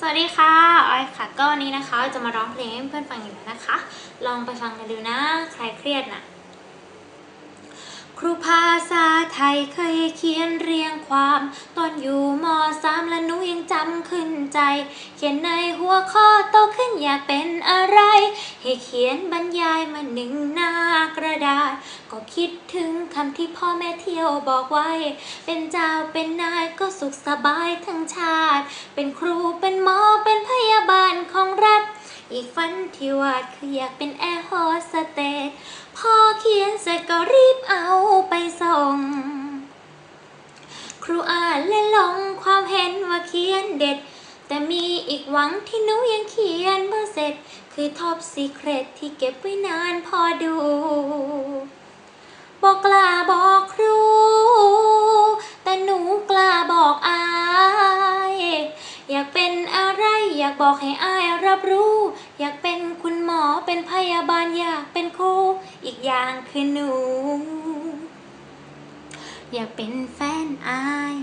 สวัสดีค่ะออยค่ะ ก็วันนี้นะคะจะมาร้องเพลงให้เพื่อนฟังอยู่แล้วนะคะ ลองไปฟังกันดูนะ ใครเครียดนะครูภาษาไทยเคยเขียนเรียงความ ตอนอยู่มสามและหนูยังจำขึ้นใจ เขียนในหัวข้อโตขึ้นอยากเป็นอะไร ให้เขียนบรรยายมาหนึ่งหน้ากระดาษ ก็คิดถึงคำที่พ่อแม่เที่ยวบอกไว้ เป็นเจ้าเป็นนายก็สุขสบายทั้งชาติ เป็นครูเป็นหมอเป็นพยาบาลของรัฐ อีกฝันที่วาดคืออยากเป็นแอร์โฮสเตสพอเขียนเสร็จก็รีบเอาไปส่ง ครูอ่านและลงความเห็นว่าเขียนเด็ด แต่มีอีกหวังที่หนูยังเขียนเมื่อเสร็จ คือท็อปซีเครตที่เก็บไว้นานพอดูากบอกให้อายรับรู้ อยากเป็นคุณหมอเป็นพยาบาลอยากเป็นครูอีกอย่างคือหนู อยากเป็นแฟนอาย